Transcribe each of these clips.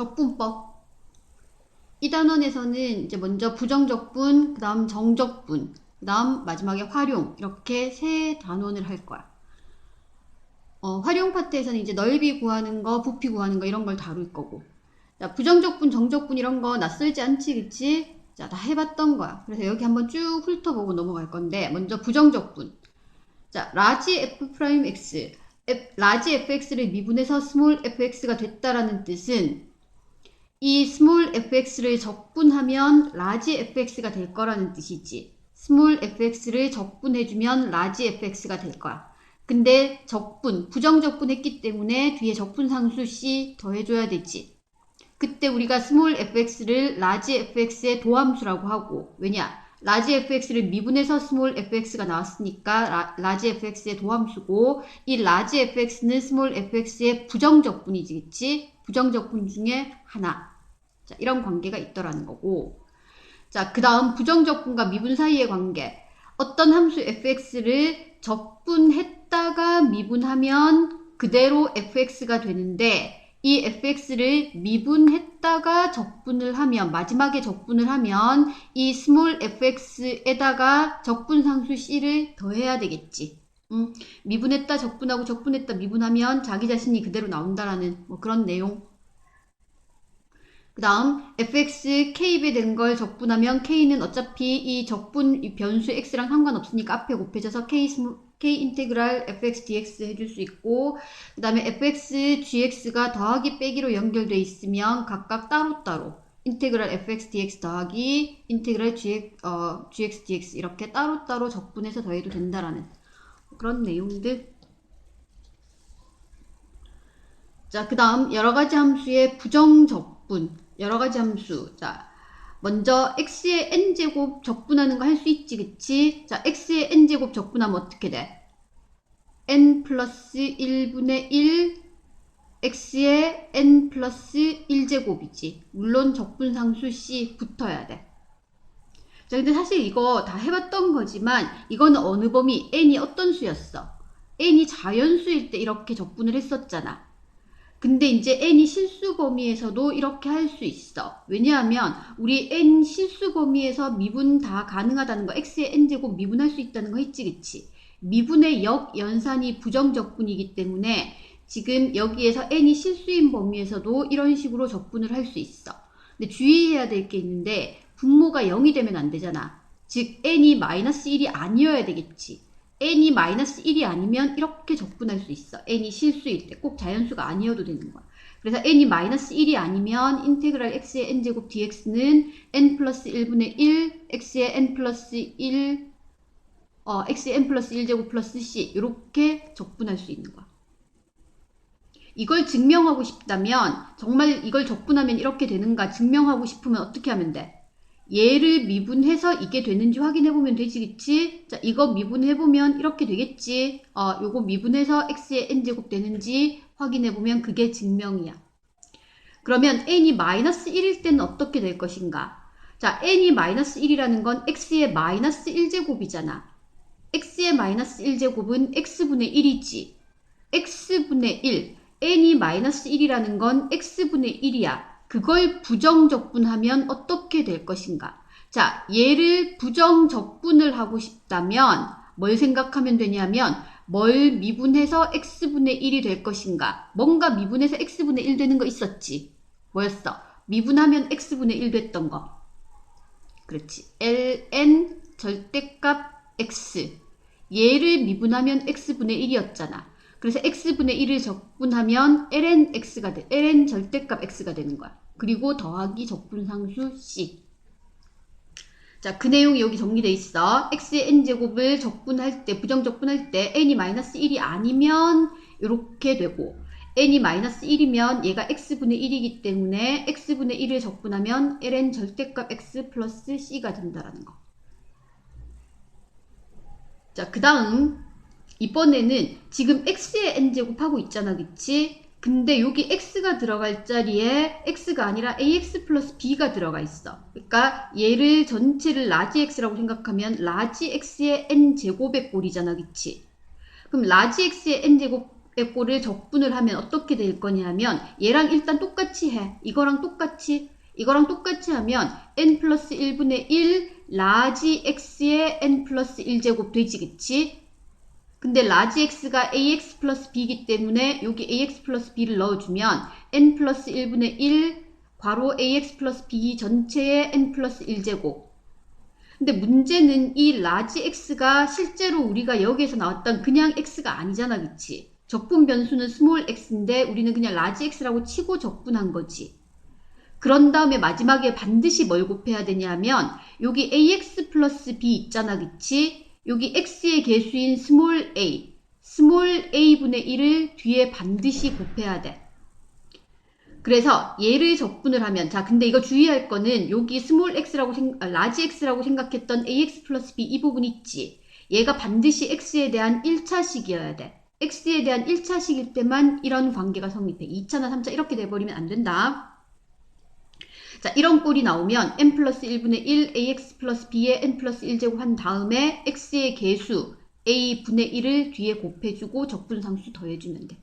적분법. 이 단원에서는 이제 먼저 부정적분, 그 다음 정적분, 그 다음 마지막에 활용 이렇게 세 단원을 할 거야. 어, 활용 파트에서는 이제 넓이 구하는 거, 부피 구하는 거 이런 걸 다룰 거고. 자, 부정적분, 정적분 이런 거 낯설지 않지, 그치? 자, 다 해봤던 거야. 그래서 여기 한번 쭉 훑어보고 넘어갈 건데, 먼저 부정적분. 자, 라지 f 프라임 x, 라지 fx를 미분해서 스몰 fx가 됐다라는 뜻은 이 스몰 fx를 적분하면 라지 fx가 될 거라는 뜻이지. 스몰 fx를 적분해주면 라지 fx가 될 거야. 근데 적분, 부정적분 했기 때문에 뒤에 적분상수 c 더해줘야 되지. 그때 우리가 스몰 fx를 라지 fx의 도함수라고 하고 왜냐? 라지 fx를 미분해서 스몰 fx가 나왔으니까 라, 지 fx의 도함수고 이 라지 fx는 스몰 fx의 부정적분이지 그치? 부정적분 중에 하나 자 이런 관계가 있더라는 거고 자 그 다음 부정적분과 미분 사이의 관계 어떤 함수 fx를 적분했다가 미분하면 그대로 fx가 되는데 이 fx를 미분했다가 적분을 하면 마지막에 적분을 하면 이 스몰 fx에다가 적분상수 c를 더해야 되겠지. 음, 미분했다 적분하고 적분했다 미분하면 자기 자신이 그대로 나온다라는 뭐 그런 내용. 그 다음 fx k입에 된걸 적분하면 k는 어차피 이 적분 이 변수 x랑 상관없으니까 앞에 곱해져서 k k 인테그랄 fx dx 해줄 수 있고 그 다음에 fx gx가 더하기 빼기로 연결돼 있으면 각각 따로따로 인테그랄 fx dx 더하기 인테그랄 gx, 어, gx dx 이렇게 따로따로 적분해서 더해도 된다라는 그런 내용들. 자, 그 다음 여러 가지 함수의 부정적 분 여러 가지 함수 자 먼저 x의 n제곱 적분하는 거 할 수 있지 그치? 자 x의 n제곱 적분하면 어떻게 돼? n 플러스 1분의 1 x의 n 플러스 1제곱이지 물론 적분상수 c 붙어야 돼. 자 근데 사실 이거 다 해봤던 거지만 이거는 어느 범위 n이 어떤 수였어? n이 자연수일 때 이렇게 적분을 했었잖아. 근데 이제 n이 실수 범위에서도 이렇게 할 수 있어. 왜냐하면 우리 n 실수 범위에서 미분 다 가능하다는 거, x의 n제곱 미분할 수 있다는 거 했지, 그치? 미분의 역 연산이 부정적분이기 때문에 지금 여기에서 n이 실수인 범위에서도 이런 식으로 적분을 할 수 있어. 근데 주의해야 될 게 있는데 분모가 0이 되면 안 되잖아. 즉 n이 마이너스 1이 아니어야 되겠지. N이 마이너스 1이 아니면 이렇게 적분할 수 있어. n이 실수일 때 꼭 자연수가 아니어도 되는 거야. 그래서 n이 마이너스 1이 아니면 인테그랄 x의 n제곱 dx는 n 플러스 1분의 1 x의 n 플러스 1 어, x의 n 플러스 1제곱 플러스 c 이렇게 적분할 수 있는 거야. 이걸 증명하고 싶다면 정말 이걸 적분하면 이렇게 되는가 증명하고 싶으면 어떻게 하면 돼? 얘를 미분해서 이게 되는지 확인해 보면 되지 그치? 자 이거 미분해 보면 이렇게 되겠지? 어 요거 미분해서 x의 n제곱 되는지 확인해 보면 그게 증명이야. 그러면 n이 마이너스 1일 때는 어떻게 될 것인가? 자 n이 마이너스 1이라는 건 x의 마이너스 1제곱이잖아. x의 마이너스 1제곱은 x분의 1이지. x분의 1 n이 마이너스 1이라는 건 x분의 1이야 그걸 부정적분하면 어떻게 될 것인가? 자, 얘를 부정적분을 하고 싶다면 뭘 생각하면 되냐면 뭘 미분해서 x분의 1이 될 것인가? 뭔가 미분해서 x분의 1 되는 거 있었지? 뭐였어? 미분하면 x분의 1 됐던 거. 그렇지. ln 절대값 x. 얘를 미분하면 x분의 1이었잖아. 그래서 x분의 1을 적분하면 ln x가 돼. ln 절대값 x가 되는 거야. 그리고 더하기 적분상수 c. 자, 그 내용이 여기 정리돼 있어. x의 n제곱을 적분할 때, 부정 적분할 때 n이 마이너스 1이 아니면 이렇게 되고 n이 마이너스 1이면 얘가 x분의 1이기 때문에 x분의 1을 적분하면 ln 절대값 x 플러스 c가 된다라는 거. 자, 그 다음 이번에는 지금 x의 n제곱 하고 있잖아, 그치? 근데 여기 x가 들어갈 자리에 x가 아니라 ax 플러스 b가 들어가 있어. 그러니까 얘를 전체를 라지 x라고 생각하면 라지 x의 n제곱의 꼴이잖아, 그치? 그럼 라지 x의 n제곱 의 꼴을 적분을 하면 어떻게 될 거냐면 얘랑 일단 똑같이 해. 이거랑 똑같이 이거랑 똑같이 하면 n 플러스 1분의 1 라지 x의 n 플러스 1제곱 되지 그치? 근데 라지 x가 ax 플러스 b이기 때문에 여기 ax 플러스 b를 넣어주면 n 플러스 1분의 1 괄호 ax 플러스 b 전체의 n 플러스 1제곱 근데 문제는 이 라지 x가 실제로 우리가 여기에서 나왔던 그냥 x가 아니잖아 그치? 적분 변수는 스몰 x인데 우리는 그냥 라지 x라고 치고 적분한 거지. 그런 다음에 마지막에 반드시 뭘 곱해야 되냐면 여기 ax 플러스 b 있잖아 그치? 여기 x의 개수인 스몰 a, 스몰 a분의 1을 뒤에 반드시 곱해야 돼. 그래서 얘를 적분을 하면 자 근데 이거 주의할 거는 여기 스몰 x라고 생 아, 라지 x라고 생각했던 ax 플러스 b 이 부분 있지. 얘가 반드시 x에 대한 1차식이어야 돼. x에 대한 1차식일 때만 이런 관계가 성립해. 2차나 3차 이렇게 돼버리면 안 된다. 자, 이런 꼴이 나오면 n 플러스 1분의 1 ax 플러스 b의 n 플러스 1제곱 한 다음에 x의 개수 a분의 1을 뒤에 곱해주고 적분상수 더해주면 돼.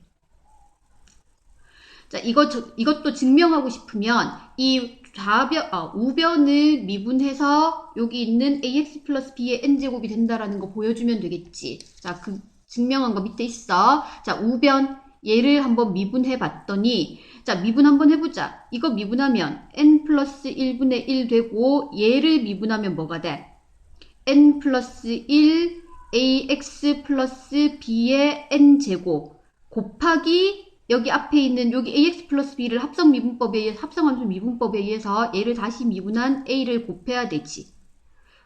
자, 이거, 저, 이것도 증명하고 싶으면 이 좌변, 어, 우변을 미분해서 여기 있는 ax 플러스 b의 n제곱이 된다라는 거 보여주면 되겠지. 자, 그 증명한 거 밑에 있어. 자, 우변 얘를 한번 미분해 봤더니 자, 미분 한번 해보자. 이거 미분하면 n 플러스 1분의 1 되고 얘를 미분하면 뭐가 돼? n 플러스 1 ax 플러스 b의 n제곱 곱하기 여기 앞에 있는 여기 ax 플러스 b를 합성 미분법에 의해 합성함수 미분법에 의해서 얘를 다시 미분한 a를 곱해야 되지.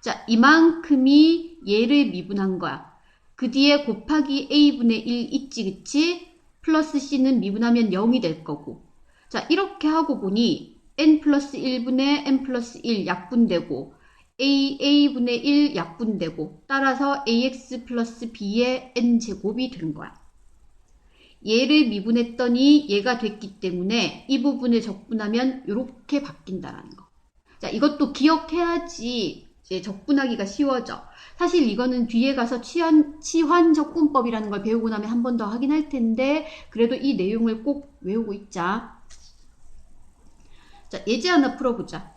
자, 이만큼이 얘를 미분한 거야. 그 뒤에 곱하기 a분의 1 있지 그치? 플러스 c는 미분하면 0이 될 거고 자 이렇게 하고 보니 n 플러스 1분의 n 플러스 1 약분되고 a a분의 1 약분되고 따라서 ax 플러스 b의 n제곱이 된 거야. 얘를 미분했더니 얘가 됐기 때문에 이 부분을 적분하면 이렇게 바뀐다라는 거. 자 이것도 기억해야지 이제 적분하기가 쉬워져. 사실 이거는 뒤에 가서 치환, 치환 적분법이라는 걸 배우고 나면 한 번더 하긴 할 텐데 그래도 이 내용을 꼭 외우고 있자. 자, 예제 하나 풀어보자.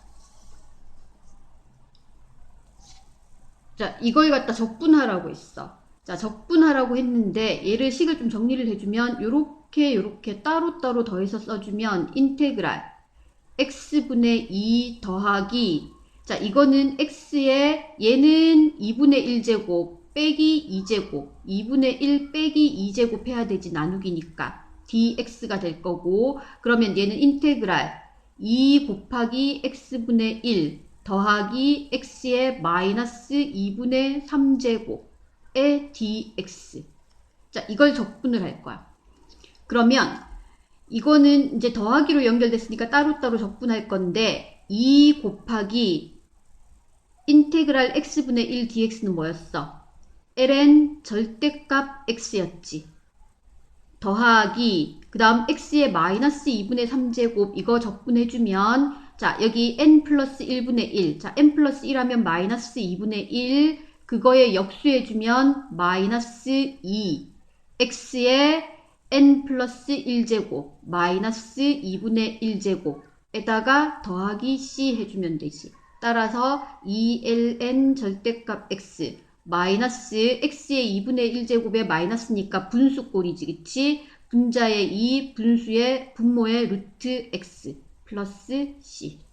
자, 이걸 갖다 적분하라고 했어. 자, 적분하라고 했는데 얘를 식을 좀 정리를 해주면 요렇게 요렇게 따로따로 더해서 써주면 인테그랄. x분의 2 더하기. 자, 이거는 x에 얘는 2분의 1제곱 빼기 2제곱. 2분의 1 빼기 2제곱 해야 되지 나누기니까. dx가 될 거고. 그러면 얘는 인테그랄 2 곱하기 x분의 1 더하기 x의 마이너스 2분의 3제곱의 dx 자 이걸 적분을 할 거야 그러면 이거는 이제 더하기로 연결됐으니까 따로따로 적분할 건데 2 곱하기 인테그랄 x분의 1 dx는 뭐였어? ln 절대값 x였지. 더하기 그 다음 x의 마이너스 2분의 3제곱 이거 적분해주면 자 여기 n 플러스 1분의 1. 자 n 플러스 1 하면 마이너스 2분의 1 그거에 역수해주면 마이너스 2 x의 n 플러스 1제곱 마이너스 2분의 1제곱에다가 더하기 c 해주면 되지. 따라서 2ln 절대값 x 마이너스 x의 2분의 1제곱에 마이너스니까 분수꼴이지 그치? 분자의 2 분수의 분모의 루트 x 플러스 c